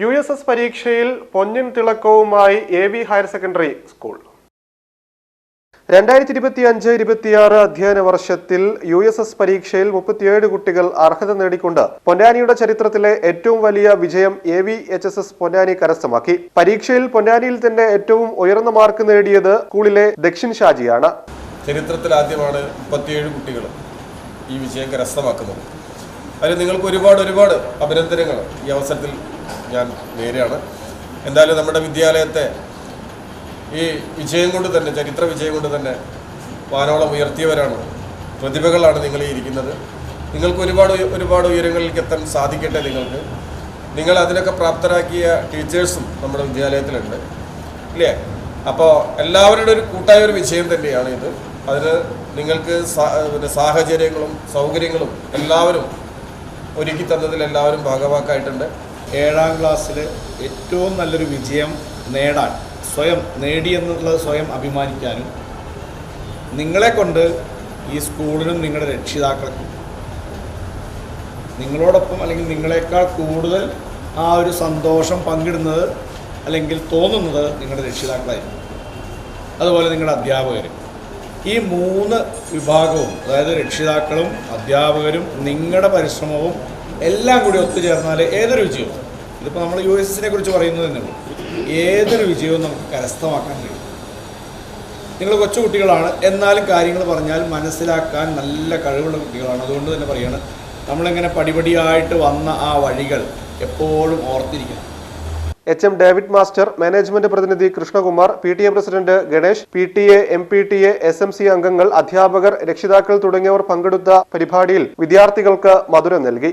U S S പരീക്ഷയിൽ പൊന്നിൻ തിളക്കവുമായി A V higher secondary school. രണ്ടായിരത്തി ഇരുപത്തി അഞ്ച് ഇരുപത്തിയാറ് അധ്യയന വർഷത്തിൽ യു എസ് എസ് പരീക്ഷയിൽ മുപ്പത്തിയേഴ് കുട്ടികൾ അർഹത നേടിക്കൊണ്ട് പൊന്നാനിയുടെ ചരിത്രത്തിലെ ഏറ്റവും വലിയ വിജയം A V H S S Ponnani കരസ്ഥമാക്കി. പരീക്ഷയിൽ പൊന്നാനിയിൽ തന്നെ ഏറ്റവും ഉയർന്ന മാർക്ക് നേടിയത് സ്കൂളിലെ ദക്ഷിൺ ഷാജിയാണ്. ചരിത്രത്തിൽ ആദ്യമാണ് മുപ്പത്തിയേഴ് കുട്ടികൾ ഈ വിജയം കരസ്ഥമാക്കുന്നത്. അതിൽ നിങ്ങൾക്ക് ഒരുപാട് ഒരുപാട് അഭിനന്ദനങ്ങൾ ഈ അവസരത്തിൽ ഞാൻ നേരെയാണ്. എന്തായാലും നമ്മുടെ വിദ്യാലയത്തെ ഈ വിജയം കൊണ്ട് തന്നെ ചരിത്ര വിജയം കൊണ്ട് തന്നെ വാനോളം ഉയർത്തിയവരാണ്. പ്രതിഭകളാണ് നിങ്ങൾ ഈ ഇരിക്കുന്നത്. നിങ്ങൾക്ക് ഒരുപാട് ഒരുപാട് ഉയരങ്ങളിലേക്ക് എത്താൻ സാധിക്കട്ടെ നിങ്ങൾക്ക്. നിങ്ങൾ അതിനൊക്കെ പ്രാപ്തരാക്കിയ ടീച്ചേഴ്സും നമ്മുടെ വിദ്യാലയത്തിലുണ്ട്. ഇല്ലേ? അപ്പോൾ എല്ലാവരുടെ ഒരു കൂട്ടായ ഒരു വിജയം തന്നെയാണ് ഇത്. അതിന് നിങ്ങൾക്ക് പിന്നെ സാഹചര്യങ്ങളും സൗകര്യങ്ങളും എല്ലാവരും ഒരുക്കി തന്നതിൽ എല്ലാവരും ഭാഗവാക്കായിട്ടുണ്ട്. ഏഴാം ക്ലാസ്സിൽ ഏറ്റവും നല്ലൊരു വിജയം നേടാൻ സ്വയം നേടിയെന്നുള്ളത് സ്വയം അഭിമാനിക്കാനും നിങ്ങളെ കൊണ്ട് ഈ സ്കൂളിനും നിങ്ങളുടെ രക്ഷിതാക്കൾക്കും നിങ്ങളോടൊപ്പം അല്ലെങ്കിൽ നിങ്ങളെക്കാൾ കൂടുതൽ ആ ഒരു സന്തോഷം പങ്കിടുന്നത് അല്ലെങ്കിൽ തോന്നുന്നത് നിങ്ങളുടെ രക്ഷിതാക്കളായിരിക്കും. അതുപോലെ നിങ്ങളുടെ അധ്യാപകരും. ഈ മൂന്ന് വിഭാഗവും അതായത് രക്ഷിതാക്കളും അധ്യാപകരും നിങ്ങളുടെ പരിശ്രമവും എല്ലാം കൂടി ഒത്തുചേർന്നാൽ ഏതൊരു വിജയവും? ഇതിപ്പോൾ നമ്മൾ യു എസ് എസിനെ കുറിച്ച് പറയുന്നത് തന്നെ ഏതൊരു വിജയവും നമുക്ക് കരസ്ഥമാക്കാൻ കഴിയും. നിങ്ങൾ കൊച്ചു കുട്ടികളാണ് എന്നാലും കാര്യങ്ങൾ പറഞ്ഞാൽ മനസ്സിലാക്കാൻ നല്ല കഴിവുള്ള കുട്ടികളാണ്. അതുകൊണ്ട് തന്നെ പറയുകയാണ് നമ്മളിങ്ങനെ പടിപടിയായിട്ട് വന്ന ആ വഴികൾ എപ്പോഴും ഓർത്തിരിക്കണം. H M David master management പ്രതിനിധി Krishnakumar P T A president Ganesh P T A M P T A S M C അംഗങ്ങൾ അധ്യാപകർ രക്ഷിതാക്കൾ തുടങ്ങിയവർ പങ്കെടുത്ത പരിപാടിയിൽ വിദ്യാർത്ഥികൾക്ക് മധുരം നൽകി.